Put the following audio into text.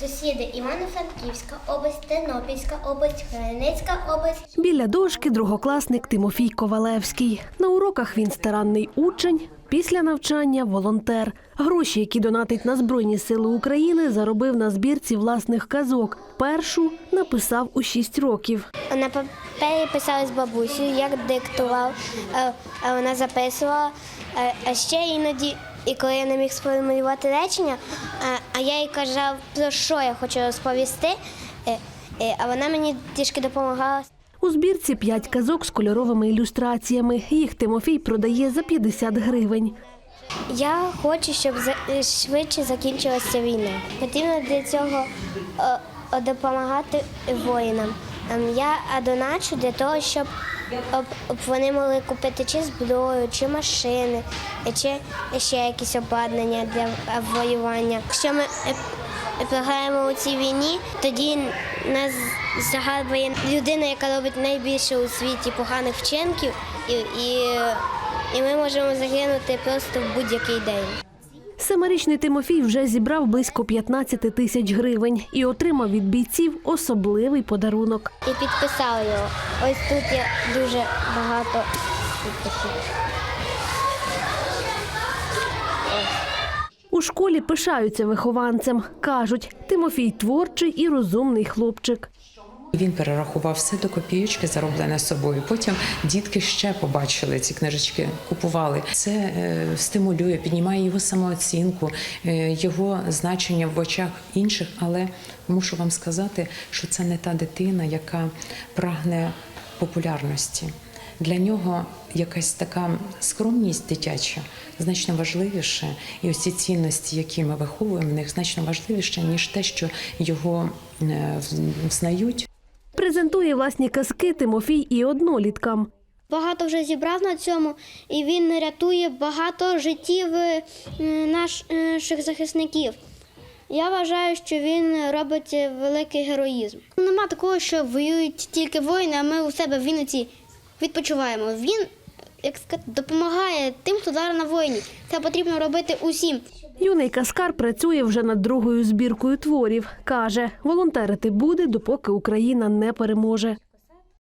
Сусіди Івано-Франківська область, Тернопільська область, Хмельницька область. Біля дошки другокласник Тимофій Ковалевський. На уроках він старанний учень. Після навчання волонтер. Гроші, які донатить на Збройні Сили України, заробив на збірці власних казок. Першу написав у 6 років. На папері писали з бабусею, як диктував, е, вона записувала. Е, А ще іноді, і коли я не міг сформулювати речення, е, а я їй казав, про що я хочу розповісти, е, е, а вона мені трішки допомагала. У збірці п'ять казок з кольоровими ілюстраціями. Їх Тимофій продає за 50 гривень. Я хочу, щоб швидше закінчилася війна. Потрібно для цього е, е, допомагати воїнам. Ем, Я е, доначу для того, щоб об- об вони могли купити чи зброю, чи машини, е, чи ще якісь обладнання для воювання. Якщо ми е, програємо у цій війні, тоді нас загадує людина, яка робить найбільше у світі поганих вчинків, і, і, і ми можемо загинути просто в будь-який день. Семирічний Тимофій вже зібрав близько 15 тисяч гривень і отримав від бійців особливий подарунок. І підписали його. Ось тут є дуже багато підписів. У школі пишаються вихованцем. Кажуть, Тимофій творчий і розумний хлопчик. Він перерахував все до копієчки, зароблене собою. Потім дітки ще побачили ці книжечки, купували. Це е, стимулює, піднімає його самооцінку, е, його значення в очах інших. Але мушу вам сказати, що це не та дитина, яка прагне популярності. Для нього якась така скромність дитяча значно важливіше, і ці цінності, які ми виховуємо в них, значно важливіше, ніж те, що його е, знають. Презентує власні казки Тимофій і одноліткам. Багато вже зібрав на цьому, і він рятує багато життів е, наших захисників. Я вважаю, що він робить великий героїзм. Нема такого, що воюють тільки воїни, а ми у себе в Вінниці відпочиваємо. Він, як допомагає тим, хто зараз на воїні. Це потрібно робити усім. Юний каскар працює вже над другою збіркою творів. Каже, волонтерити буде, допоки Україна не переможе.